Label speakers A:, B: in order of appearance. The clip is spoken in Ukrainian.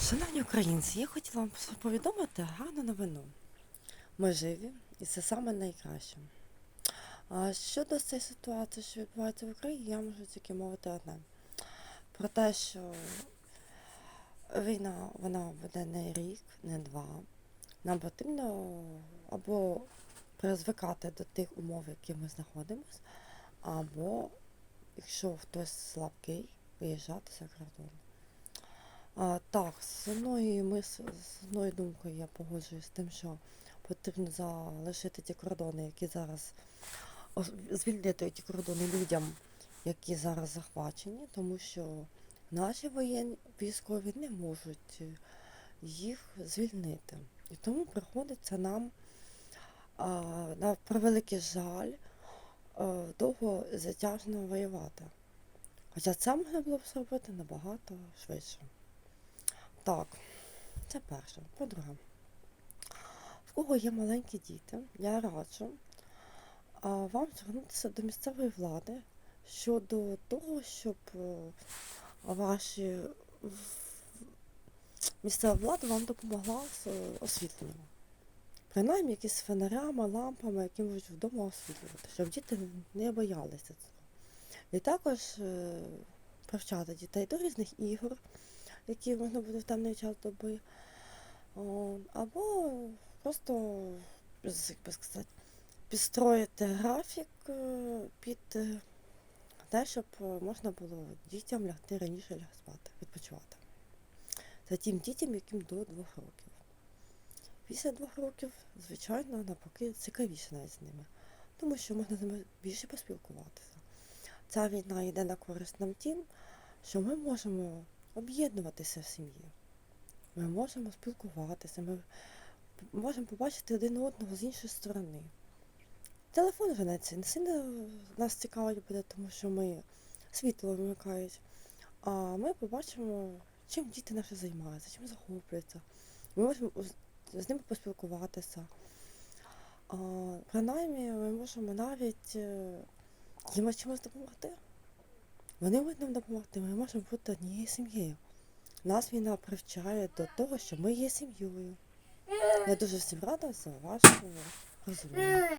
A: Шановні українці, я хотіла вам повідомити гарну новину. Ми живі, і це саме найкраще. А щодо цієї ситуації, що відбувається в Україні, я можу тільки мовити одне. Про те, що війна вона буде не рік, не два. Нам потрібно або призвикати до тих умов, в яких ми знаходимося, або, якщо хтось слабкий, виїжджати за кордон. А, так, з одною мис... з одною думкою я погоджуюсь з тим, що потрібно залишити ті кордони, які зараз звільнити ті кордони людям, які зараз захвачені, тому що наші воєнні військові не можуть е, їх звільнити. І тому приходиться нам, а, на превеликий жаль, е, довго затяжно воювати. Хоча це було б зробити набагато швидше. Так, це перше. По-друге, в кого є маленькі діти, я раджу вам звернутися до місцевої влади щодо того, щоб е, ваші місцева влада вам допомогла з освітленням. Принаймні якісь фонарями, лампами, які можуть вдома освітлювати, щоб діти не боялися цього. І також е, привчати дітей до різних ігор, які можна буде в темний час доби. Або просто, як би сказати, підстроїти графік е, під е, те, щоб можна було дітям лягти раніше лягти спати, відпочивати. Це тим дітям, яким до двох років. Після двох років, звичайно, навпаки, цікавіше навіть з ними, тому що можна з ними більше поспілкуватися. Ця війна йде на користь нам тим, що ми можемо об'єднуватися в сім'ї. Ми можемо спілкуватися, ми можемо побачити один одного з іншої сторони. Телефон вже не сильно нас цікавить буде, тому що ми світло вимикають. А ми побачимо, чим діти наші займаються, чим захоплюються. Ми можемо з- ними поспілкуватися. А, принаймні, ми можемо навіть е, їм чимось допомогти. Вони будуть нам допомогти, ми можемо бути однією сім'єю. Нас війна привчає до того, що ми є сім'єю. Я дуже всім рада за вашу розуміння.